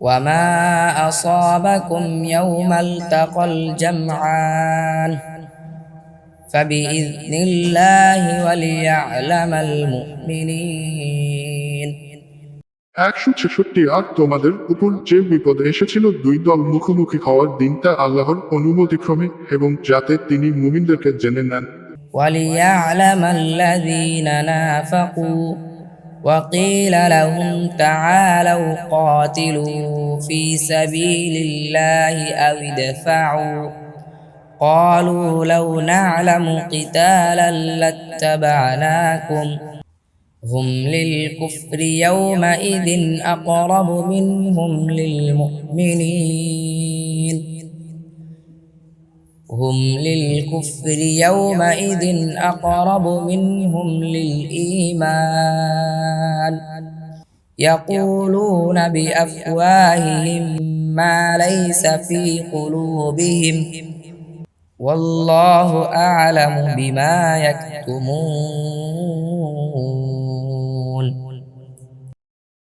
وما أصابكم يوم التقى الجمعان فبإذن الله وليعلم المؤمنين একশো ছেষট্টি আর তোমাদের উপর যে বিপদ এসেছিল দুই দল মুখোমুখি হওয়ার দিনটা আল্লাহর অনুমতিক্রমে এবং যাতে তিনি মুমিনদেরকে জেনে নেন وليعلم الذين نافقوا وقيل لهم تعالوا قاتلوا في سبيل الله أو ادفعوا. قالوا لو نعلم قتالا لاتبعناكم. هم للكفر يومئذ أقرب منهم للمؤمنين. هم للكفر يومئذ أقرب منهم للإيمان يقولون بأفواههم ما ليس في قلوبهم والله أعلم بما يكتمون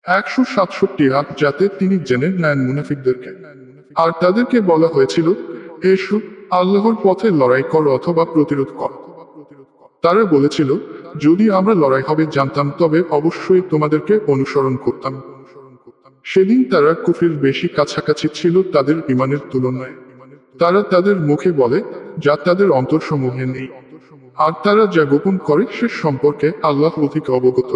একশো সাতষট্টি আর যাতে তিনি জেনে নেন মুনাফিকদেরকে আর তাদেরকে বলা হয়েছিল এসো আল্লাহর পথে লড়াই কর অথবা প্রতিরোধ কর তারা বলেছিল যদি আমরা লড়াই হবে জানতাম তবে অবশ্যই তোমাদেরকে অনুসরণ করতাম সেদিন তারা কুফরির বেশি কাছাকাছি ছিল তাদের ইমানের তুলনায় তারা তাদের মুখে বলে যা তাদের অন্তরসমূহে নেই আর তারা যা গোপন করে সে সম্পর্কে আল্লাহ অধিক অবগত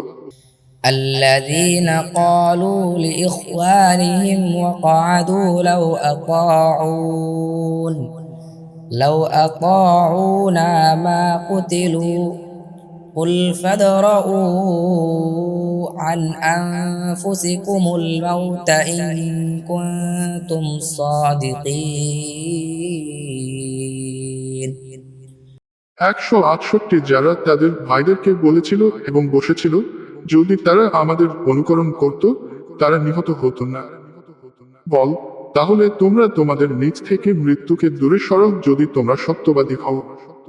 الذين قالوا لإخوانهم وقعدوا لو أطاعون لو أطاعونا ما قتلوا قل فادرءوا عن أنفسكم الموت إن كنتم صادقين একশো আটষট্টি যারা তাদের ভাইদেরকে বলেছিল এবং বসেছিল যদি তারা আমাদের অনুকরণ করত তারা নিহত হতো না বল তাহলে তোমরা তোমাদের নিজ থেকে মৃত্যুকে দূরে সরক যদি তোমরা সত্যবাদী হও।